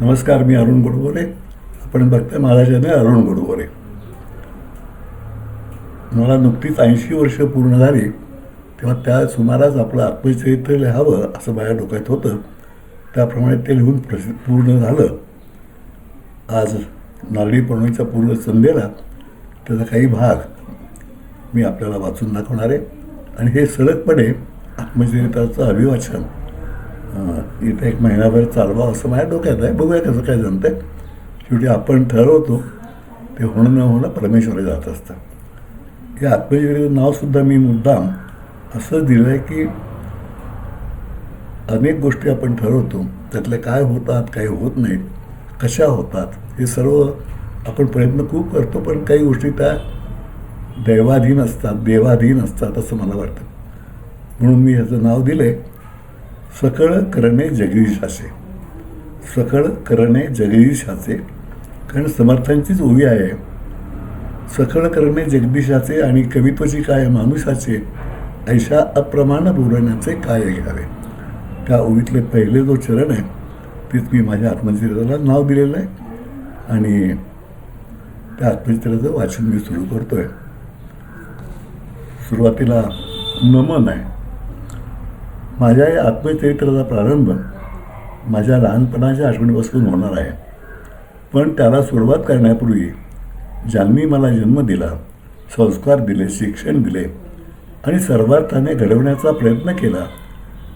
नमस्कार मी अरुण गोडबोरे आपण बघताय माझा चॅनल अरुण गोडबोरे मला नुकतीच ऐंशी वर्ष पूर्ण झाली. तेव्हा त्या सुमारास आपलं आत्मचरित्र लिहावं असं माझ्या डोक्यात होतं. त्याप्रमाणे ते लिहून प्रसि पूर्ण झालं. आज नारळी पौर्णिमेचा पूर्ण संध्येला त्याचा काही भाग मी आपल्याला वाचून दाखवणार आहे. आणि हे सलगपणे आत्मचरित्राचं अभिवाचन. इथे एक महिनाभर चालवा असं माझ्या डोक्यात आहे. बघूया कसं काय जमतंय. शेवटी आपण ठरवतो ते होणं न होणं परमेश्वर जात असतं. या आत्मचरित्राचं नावसुद्धा मी मुद्दाम असं दिलं आहे की अनेक गोष्टी आपण ठरवतो. त्यातल्या काय होतात काही होत नाहीत. कशा होतात हे सर्व आपण प्रयत्न खूप करतो पण काही गोष्टी त्या दैवाधीन असतात देवाधीन असतात असं मला वाटतं. म्हणून मी ह्याचं नाव दिलं आहे सकळ करणे जगदीशाचे सकळ करणे जगदीशाचे कारण समर्थांचीच ओवी आहे. सकळ करणे जगदीशाचे आणि कवित्वाची काय माणुसाचे ऐशा अप्रमाण बोलण्याचे काय घ्यावे? त्या ओवीतले पहिले जो चरण आहे तेच मी माझ्या आत्मचरित्राला नाव दिलेलं आहे. आणि त्या आत्मचरित्राचं वाचन मी सुरू करतो आहे सुरुवातीला नमन आहे. माझ्या या आत्मचरित्राचा प्रारंभ माझ्या लहानपणाच्या आठवणीपासून होणार आहे. पण त्याला सुरुवात करण्यापूर्वी ज्यांनी मला जन्म दिला संस्कार दिले शिक्षण दिले आणि सर्वार्थाने घडवण्याचा प्रयत्न केला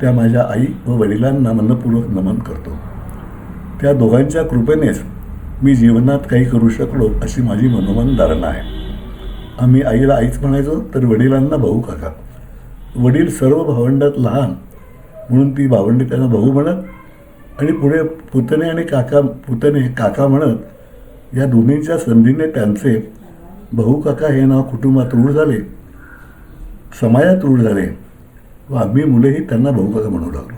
त्या माझ्या आई व वडिलांना मनपूर्वक नमन करतो. त्या दोघांच्या कृपेनेच मी जीवनात काही करू शकलो अशी माझी मनोमन धारणा आहे. आम्ही आईला आईच म्हणायचो तर वडिलांना भाऊ काका. वडील सर्व भावंडात लहान म्हणून ती भावंडी त्यांना भाऊ म्हणत आणि पुढे पुतणे आणि काका पुतणे काका म्हणत या दोन्हीच्या संधीने त्यांचे भाऊ काका हे नाव कुटुंबात रूढ झाले. समाजात रूढ झाले व आम्ही मुलेही त्यांना भाऊ काका म्हणू लागलो.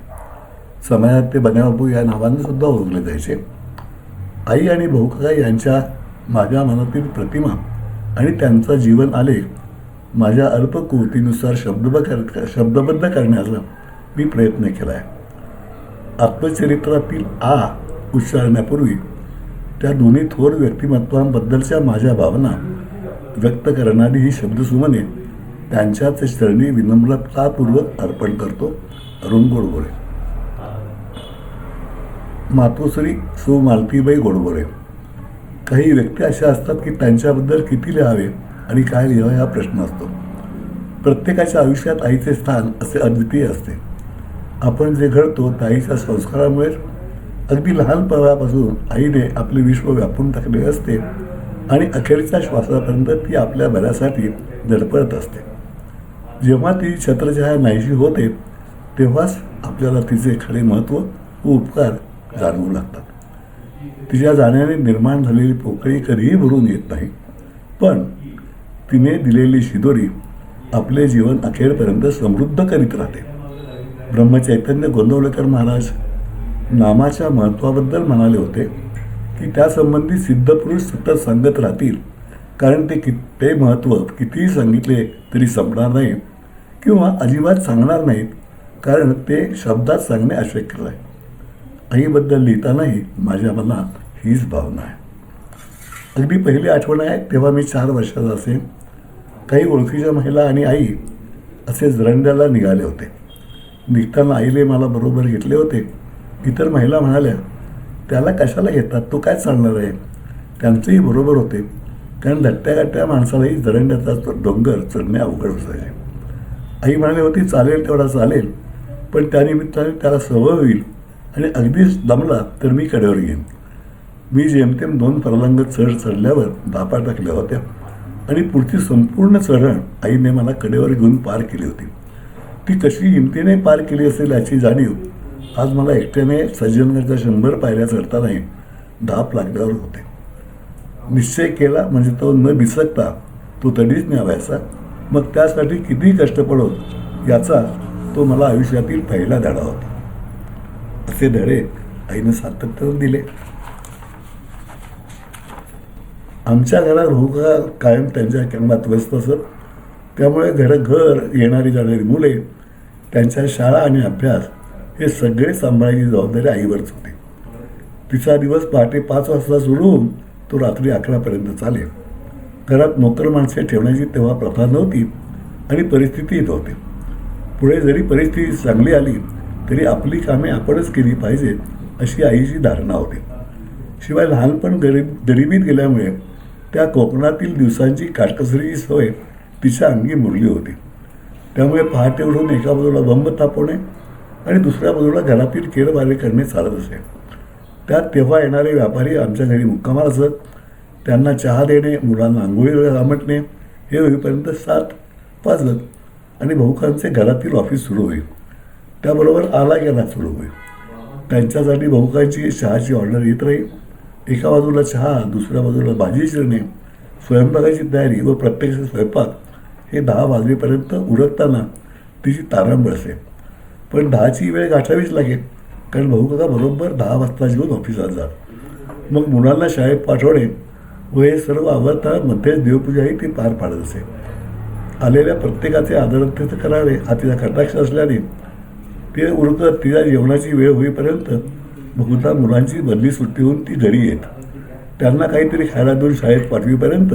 समाजात ते बन्याबापू या नावाने सुद्धा ओळखले जायचे. आई आणि भाऊ काका यांच्या माझ्या मनातील प्रतिमा आणि त्यांचा जीवन आलेख माझ्या अल्पकुवतीनुसार शब्दब कर शब्दबद्ध करण्याचा मी प्रयत्न केला आहे आत्मचरित्रातील आ उच्चारण्यापूर्वी त्या दोन्ही थोर व्यक्तिमत्वांबद्दलच्या माझ्या भावना व्यक्त करणारी ही शब्दसुमने त्यांच्याच चरणी विनम्रतापूर्वक अर्पण करतो. अरुण गोडबोळे मातोश्री सो. मालतीबाई गोडबोळे काही व्यक्ती अशा असतात की त्यांच्याबद्दल किती लिहावे आणि काय लिहावे हा प्रश्न असतो. प्रत्येकाच्या आयुष्यात आईचे स्थान असे अद्वितीय असते. आपण जे घडतो ताईच्या संस्कारामुळे संस्कारामुळेच अगदी लहानपणापासून आईने आपले विश्व व्यापून टाकले असते आणि अखेरच्या श्वासापर्यंत ती आपल्या बऱ्यासाठी धडपडत असते. जेव्हा ती छत्रछाया नाहीशी होते तेव्हाच आपल्याला तिचे खरे महत्त्व व उपकार जाणवू लागतात. तिच्या जाण्याने निर्माण झालेली पोकळी कधीही भरून येत नाही पण तिने दिलेली शिदोरी आपले जीवन अखेरपर्यंत समृद्ध करीत राहते. ब्रह्मचैतन्य गोंदवलेकर महाराज नामाच्या महत्त्वाबद्दल म्हणाले होते की त्यासंबंधी सिद्धपुरुष सतत सांगत राहतील. कारण ते कि ते महत्त्व कितीही सांगितले तरी संपणार नाही किंवा अजिबात सांगणार नाहीत. कारण ते शब्दात सांगणे अशक्य आहे आईबद्दल लिहितानाही माझ्या मनात हीच भावना आहे. अगदी पहिली आठवण आहे तेव्हा मी चार वर्षाचा असेन. काही ओळखीच्या महिला आणि आई असे जरंड्याला निघाले होते. निघताना आईले मला बरोबर घेतले होते. इतर महिला म्हणाल्या त्याला कशाला घेतात तो काय चालणार आहे? त्यांचेही बरोबर होते. कारण धट्ट्या गट्ट्या माणसालाही जरंड्याचा डोंगर चढणे अवघड असायचे आई म्हणाली होती चालेल तेवढा चालेल पण त्यानिमित्ताने त्याला सवय होईल आणि अगदीच दमला तर मी कडेवर घेईन. मी जेमतेम दोन परलंग चढ चढल्यावर धापा टाकल्या होत्या आणि पुढची संपूर्ण चढण आईने मला कडेवर घेऊन पार केली होती. ती कशी हिमतीने पार केली असेल याची जाणीव. आज मला एकट्याने सज्जनगडच्या शंभर पायऱ्या चढतानाही धाप लागल्यावर होते. निश्चय केला म्हणजे तो न बिसकता तो तडीच न्यावायचा. मग त्यासाठी किती कष्ट पडोत याचा तो मला आयुष्यातील पहिला धडा होता. असे धडे आईनं सातत्यानं दिले. आमच्या घरात होका कायम त्यांच्या कर्मात व्यस्त असत? त्यामुळे घर घर येणारी जाणारी मुले त्यांच्या शाळा आणि अभ्यास हे सगळे सांभाळायची जबाबदारी आईवरच होती. तिचा दिवस पहाटे पाच वाजता सुरू होऊन तो रात्री अकरापर्यंत चालेल. घरात नोकर माणसे ठेवण्याची तेव्हा प्रथा नव्हती आणि परिस्थिती येत होती पुढे जरी परिस्थिती चांगली आली तरी आपली कामे आपणच केली पाहिजेत अशी आईची धारणा होती. शिवाय लहानपण गरीब गरिबीत गेल्यामुळे त्या कोकणातील दिवसांची काटकसरीची सवय तिच्या अंगी मुरली होती. त्यामुळे पहाटे उठून एका बाजूला बंब तापवणे आणि दुसऱ्या बाजूला घरातील केरबारे करणे चालत असे. त्यात तेव्हा येणारे व्यापारी आमच्या घरी मुक्कामाला असत. त्यांना चहा देणे मुलांना आंघोळीला रामटणे हे होईपर्यंत सात वाजत आणि भाऊकांचे घरातील ऑफिस सुरू होईल. त्याबरोबर आला गेला सुरू होईल. त्यांच्यासाठी भाऊकांची चहाची ऑर्डर येत राहील. एका बाजूला चहा दुसऱ्या बाजूला भाजी शिरणे स्वयंपाकाची तयारी व प्रत्यक्ष स्वयंपाक हे दहा वाजलेपर्यंत उरकताना तिची तारांबळ असे पण दहाची वेळ गाठावीच लागेल कारण भाऊ काका बरोबर दहा वाजता जेवून ऑफिसात जात मग मुलांना शाळेत पाठवणे व हे सर्व आवडता मध्येच देवपूजाही ती पार पाडत असे. आलेल्या प्रत्येकाचे आदरार्थ करावे हा तिचा कटाक्ष असल्याने ते उरकत तिच्या जेवणाची वेळ होईपर्यंत बहुधा मुलांची बदली सुट्टी होऊन ती घरी येत. त्यांना काहीतरी खायला देऊन शाळेत पाठवीपर्यंत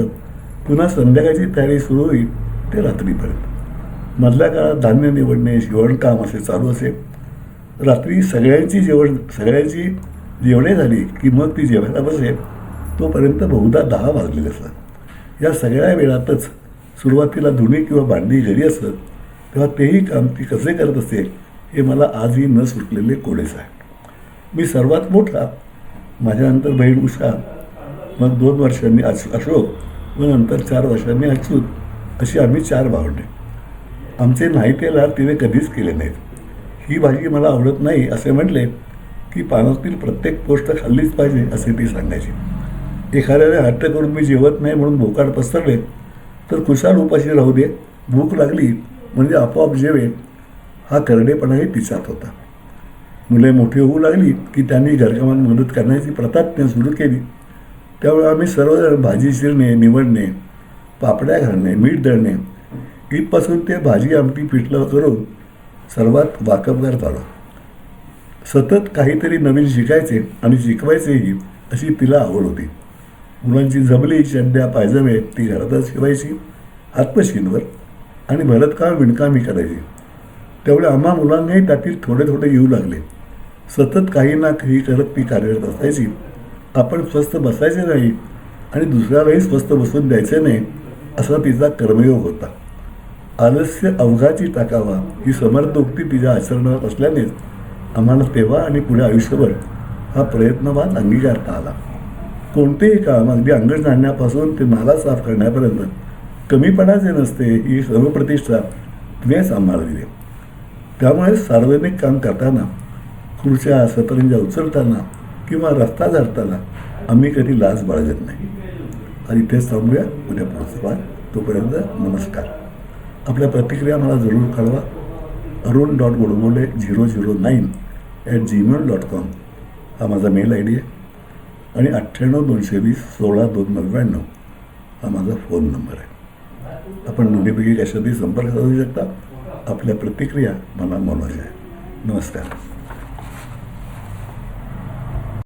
पुन्हा संध्याकाळची तयारी सुरू होईल. ते रात्रीपर्यंत मधल्या काळात धान्य निवडणे शिवणकाम असे चालू असे. रात्री सगळ्यांची जेवण सगळ्यांची जेवणे झाली की मग ती जेवायला बसे तोपर्यंत बहुधा दहा वाजलेले असतात. या सगळ्या वेळातच सुरुवातीला धुणी किंवा भांडी घरी असत तेव्हा तेही काम ती कसे करत असते हे मला आजही न सुटलेले कोडेच आहे मी सर्वात मोठा माझ्यानंतर बहीण उषा मग दोन वर्षांनी अश अशोक व नंतर चार वर्षांनी अच्युत अशी आम्ही चार भावंडे. आमचे नाही लाड तिने कधीच केले नाहीत. ही भाजी मला आवडत नाही असे म्हटले की पानातील प्रत्येक गोष्ट खाल्लीच पाहिजे असे ती सांगायची. एखाद्याने हट्ट करून मी जेवत नाही म्हणून भोकाड पसरले तर खुशाल उपाशी राहू दे भूक लागली म्हणजे आपोआप जेवे हा करडेपणाही तिच्यात होता. मुले मोठी होऊ लागली की त्यांनी घरकामात मदत करण्याची प्रथा सुरू केली. त्यामुळे आम्ही सर्वजण भाजी शिरणे निवडणे पापड्या घालणे मीठ दळणे. इथपासून ते भाजी आमटी पिठलं करून सर्वात वाकबगार झालो. सतत काहीतरी नवीन शिकायचे आणि शिकवायचेही अशी तिला आवड होती. मुलांची जबली चड्ड्या पायजमे ती घरातच शिवायची आत्मशीनवर आणि भरतकाम विणकामही करायची. त्यामुळे आम्हा मुलांनाही त्यातील थोडे थोडे येऊ लागले. सतत काही ना काही करत ती कार्यरत असायची. आपण स्वस्त बसायचे नाही आणि दुसऱ्यालाही स्वस्त बसून द्यायचे नाही असा तिचा कर्मयोग होता. आलस्य अवघाची टाकावा ही समर्थोक्ती तिच्या आचरणात असल्यानेच आम्हाला तेव्हा आणि पुढे आयुष्यभर हा प्रयत्नवाद अंगीकारता आला. कोणतेही काम अगदी अंगण जाणण्यापासून ते नाला साफ करण्यापर्यंत कमीपणाचे नसते ही सर्वप्रतिष्ठा तिनेच तिने दिली त्यामुळे सार्वजनिक काम करताना खुर्च्या सतरंजा उचलताना किंवा रस्ता झाडताना आम्ही कधी लाज बाळगत नाही. आणि इथेच थांबूया. उद्या पुढचा भाग तोपर्यंत नमस्कार. आपल्या प्रतिक्रिया मला जरूर कळवा. Arun dot Godbole zero zero nine at Gmail dot com हा माझा मेल आय डी आहे. आणि अठ्ठ्याण्णव दोनशे वीस सोळा दोन नव्याण्णव हा माझा फोन नंबर आहे. आपण दोन्हीपैकी कशातही संपर्क साधू शकता. आपल्या प्रतिक्रिया मला मनोज आहे नमस्कार.